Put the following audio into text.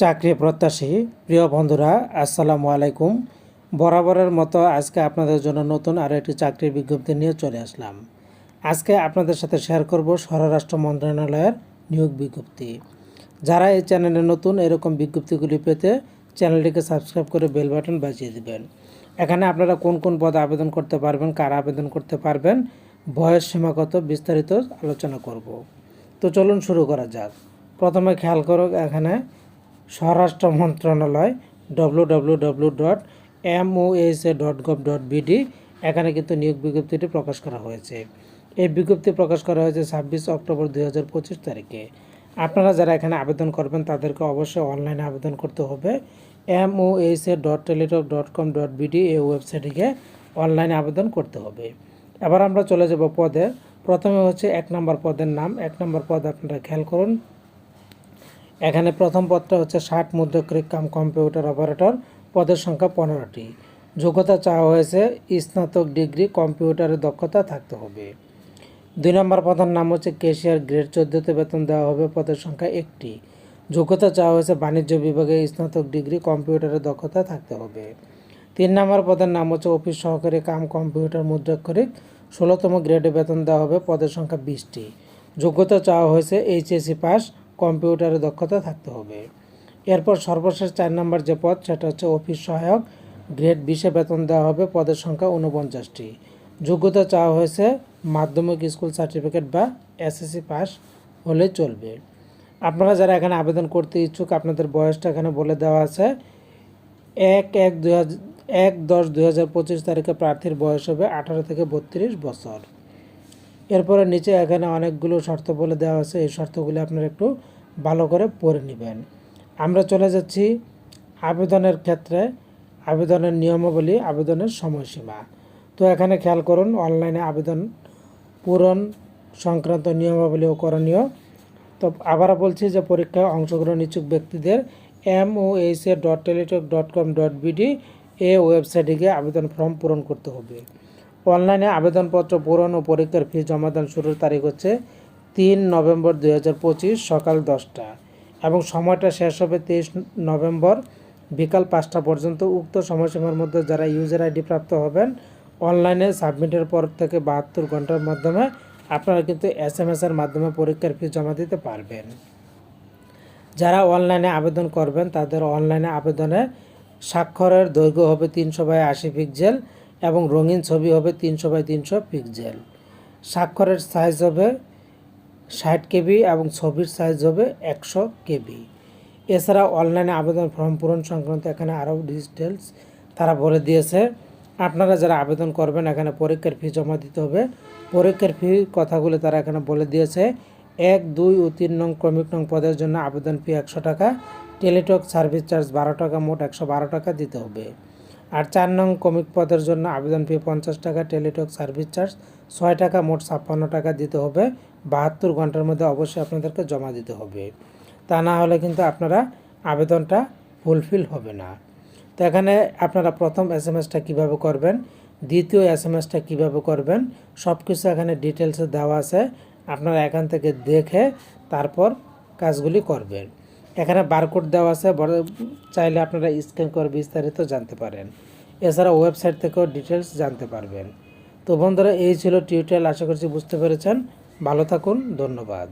চাকরি প্রত্যাশী প্রিয় বন্ধুরা, আসসালামু আলাইকুম। বরাবরের মতো আজকে আপনাদের জন্য নতুন আরও একটি চাকরির বিজ্ঞপ্তি নিয়ে চলে আসলাম। আজকে আপনাদের সাথে শেয়ার করব স্বরাষ্ট্র মন্ত্রণালয়ের নিয়োগ বিজ্ঞপ্তি। যারা এই চ্যানেলে নতুন, এরকম বিজ্ঞপ্তিগুলি পেতে চ্যানেলটিকে সাবস্ক্রাইব করে বেল বাটন বাজিয়ে দিবেন। এখানে আপনারা কোন কোন পদে আবেদন করতে পারবেন, কারা আবেদন করতে পারবেন, বয়স সীমাগত বিস্তারিত আলোচনা করব। তো চলুন শুরু করা যাক। প্রথমে খেয়াল করো এখানে স্বরাষ্ট্র মন্ত্রণালয় W W W dot MOSA dot gov dot BD এখানে কিন্তু নিয়োগ বিজ্ঞপ্তিটি প্রকাশ করা হয়েছে। এই বিজ্ঞপ্তি প্রকাশ করা হয়েছে ছাব্বিশ অক্টোবর দুই হাজার পঁচিশ তারিখে। আপনারা যারা এখানে আবেদন করবেন, তাদেরকে অবশ্যই অনলাইনে আবেদন করতে হবে। MOSA dot Teletalk dot com dot BD এই ওয়েবসাইটে অনলাইনে আবেদন করতে হবে। এবার আমরা চলে যাব পদে। প্রথমে হচ্ছে এক নম্বর পদের নাম। এক নম্বর পদ আপনারা খেয়াল করুন। এখানে প্রথম পদটা হচ্ছে ষাট মুদ্রক্রিক কাম কম্পিউটার অপারেটর, পদের সংখ্যা পনেরোটি। যোগ্যতা চাওয়া হয়েছে, স্নাতক ডিগ্রি, কম্পিউটারের দক্ষতা থাকতে হবে। দুই নম্বর পদের নাম হচ্ছে কেশিয়ার গ্রেড, চোদ্দোতে বেতন দেওয়া হবে, পদের সংখ্যা একটি। যোগ্যতা চাওয়া হয়েছে বাণিজ্য বিভাগে স্নাতক ডিগ্রি, কম্পিউটারের দক্ষতা থাকতে হবে। তিন নম্বর পদের নাম হচ্ছে অফিস সহকারী কাম কম্পিউটার মুদ্রাক্ষরিক ষোলোতম গ্রেডে বেতন দেওয়া হবে, পদের সংখ্যা বিশটি। যোগ্যতা চাওয়া হয়েছে এইচএসসি পাস কম্পিউটারে দক্ষতা থাকতে হবে। এরপর সর্বশেষ চার নম্বর যে পদ, সেটা হচ্ছে অফিস সহায়ক। গ্রেড বিশে বেতন দেওয়া হবে, পদের সংখ্যা উনপঞ্চাশটি যোগ্যতা চাওয়া হয়েছে, মাধ্যমিক স্কুল সার্টিফিকেট বা এসএসসি পাস হলে চলবে। আপনারা যারা এখানে আবেদন করতে ইচ্ছুক, আপনাদের বয়সটা এখানে বলে দেওয়া আছে। এক এক দুই এক দশ দুই হাজার পঁচিশ তারিখে প্রার্থীর বয়স হবে আঠারো থেকে বত্রিশ বছর। এরপরে নিচে এখানে অনেকগুলো শর্ত বলে দেওয়া আছে। এই শর্তগুলি আপনারা একটু ভালো করে পড়ে নেবেন। আমরা চলে যাচ্ছি আবেদনের ক্ষেত্রে। আবেদনের নিয়মাবলী, আবেদনের সময়সীমা। তো এখানে খেয়াল করুন, অনলাইনে আবেদন পূরণ সংক্রান্ত নিয়মাবলী ও করণীয়। তো আবারও বলছি যে পরীক্ষায় অংশগ্রহণ ইচ্ছুক ব্যক্তিদের M O H A dot Teletalk dot com dot BD এ ওয়েবসাইটে গিয়ে আবেদন ফর্ম পূরণ করতে হবে। অনলাইনে আবেদনপত্র পূরণ ও পরীক্ষার ফি জমাদান শুরুর তারিখ হচ্ছে তিন নভেম্বর দুই হাজার পঁচিশ সকাল দশটা এবং সময়টা শেষ হবে তেইশ নভেম্বর বিকাল পাঁচটা পর্যন্ত। উক্ত সময়সীমার মধ্যে যারা ইউজার আইডি প্রাপ্ত হবেন, অনলাইনে সাবমিটের পর থেকে বাহাত্তর ঘণ্টার মাধ্যমে আপনারা কিন্তু এস এম এর মাধ্যমে পরীক্ষার ফি জমা দিতে পারবেন। যারা অনলাইনে আবেদন করবেন, তাদের অনলাইনে আবেদনে স্বাক্ষরের দৈর্ঘ্য হবে তিনশো বাই আশি পিক্সেল এবং রঙিন ছবি হবে তিনশো বাই তিনশো পিক্সেল। স্বাক্ষরের সাইজ হবে ষাট কেবি এবং ছবির সাইজ হবে একশো কেবি। এছাড়া অনলাইনে আবেদন ফর্ম পূরণ সংক্রান্ত এখানে আরও ডিটেলস তারা বলে দিয়েছে। আপনারা যারা আবেদন করবেন, এখানে পরীক্ষার ফি জমা দিতে হবে। পরীক্ষার ফি কথাগুলো তারা এখানে বলে দিয়েছে। এক, দুই ও তিন নং ক্রমিক নং পদের জন্য আবেদন ফি একশো টাকা। টেলিটক সার্ভিস চার্জ বারো টাকা, মোট একশো বারো টাকা দিতে হবে। আর চার নং কমিক পদের জন্য আবেদন ফি পঞ্চাশ টাকা, টেলিটক সার্ভিস চার্জ ছয় টাকা, মোট ছাপ্পান্ন টাকা দিতে হবে। বাহাত্তর ঘণ্টার মধ্যে অবশ্যই আপনাদেরকে জমা দিতে হবে। তা না হলে কিন্তু আপনারা আবেদনটা ফুলফিল হবে না। তো এখানে আপনারা প্রথম এস এম এসটা কীভাবে করবেন, দ্বিতীয় এস এম এসটা কীভাবে করবেন সব কিছু এখানে ডিটেলসে দেওয়া আছে। আপনারা এখান থেকে দেখে তারপর কাজগুলি করবেন। এখানে বারকোড দেওয়া আছে চাইলে আপনারা স্ক্যান করে বিস্তারিত জানতে পারেন। এছাড়া ওয়েবসাইট থেকেও ডিটেলস জানতে পারবেন। তো বন্ধুরা, এই ছিল টিউটোরিয়াল আশা করছি বুঝতে পেরেছেন। ভালো থাকুন, ধন্যবাদ।